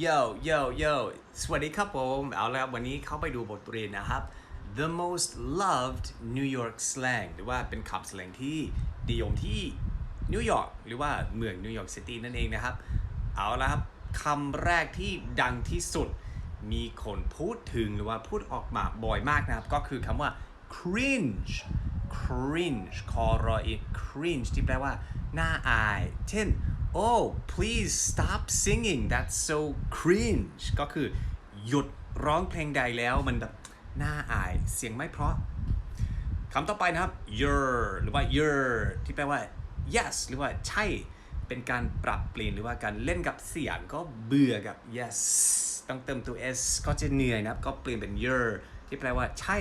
โยโยโยสวัสดีครับผมเอาละครับวันนี้เข้าไปดูบทเรียนนะครับ The most loved New York slang หรือว่าเป็นคำ slang ที่นิยมที่นิวยอร์กหรือว่าเมืองนิวยอร์กซิตี้นั่นเองนะครับ เอาละครับคำแรกที่ดังที่สุด มีคนพูดถึงหรือว่าพูดออกมาบ่อยมากนะครับ ก็คือคำว่า cringe cringe คอรออี cringe ที่แปลว่าน่าอาย เช่น oh please stop singing that's so cringe ก็คือหยุดร้องเพลงใดแล้วมันแบบน่าอายเสียงไม่เพราะคำต่อไปนะครับ your หรือว่า your ที่แปลว่า yes หรือว่าใช่ เป็นการปรับเปลี่ยนหรือว่าการเล่นกับเสียงก็เบื่อกับ yes ต้องเติมตัว s ก็จะเหนื่อยนะครับ ก็เปลี่ยนเป็น your ที่แปลว่าใช่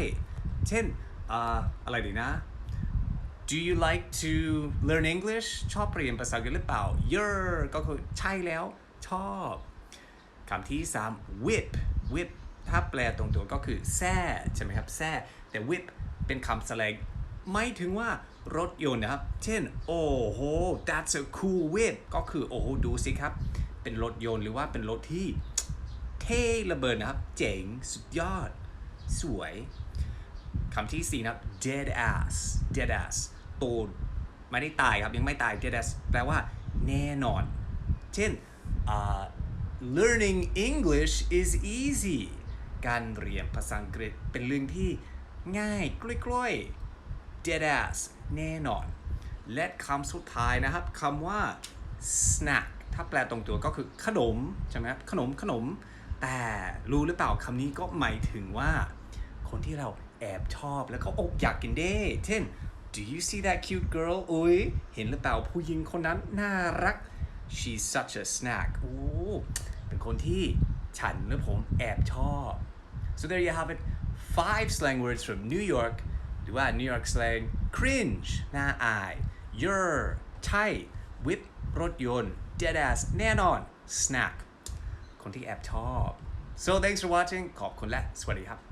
เช่นออะไรดีนะ Do you like to learn English ชอบเรียนภาษาอังกฤษหรือเปล่า your ก็คือใช่แล้ว ชอบคำที่3 whip whip ถ้าแปลตรงตัวก็คือแซ่ใช่ไหมครับแซ่แต่ whip เป็นคำแสลงไม่ถึงว่ารถยนต์นะครับ เช่น โอ้โห that's a cool whip ก็คือ โอ้โห ดูสิครับ เป็นรถยนต์หรือว่าเป็นรถที่เท่ระเบิดนะครับ เจ๋ง สุดยอด สวย คำที่4นะครับ dead ass dead ass ตัวไม่ได้ตายครับ ยังไม่ตาย dead as แปลว่าแน่นอน เช่นอ่า learning English is easy การเรียนภาษาอังกฤษเป็นเรื่องที่ง่ายกล้วยๆ dead ass แน่นอน และคำสุดท้ายนะครับคำว่า snack ถ้าแปลตรงตัวก็คือขนม ใช่ไหมครับขนมขนม แต่รู้หรือเปล่าคำนี้ก็หมายถึงว่า คนที่เราแอบชอบแล้วก็อกอยากกินได้ เช่น do you see that cute girl อุ้ยเห็นหรือเปล่าผู้หญิงคนนั้นน่ารัก she's such a snack โอ้เป็นคนที่ฉันและผมแอบชอบ so there you have it five slang words from New York หรือว่า New York slang cringe น่าอาย your ใช่ whip รถยนต์ dead ass แน่นอน snack คนที่แอบชอบ so thanks for watching ขอบคุณและ สวัสดีครับ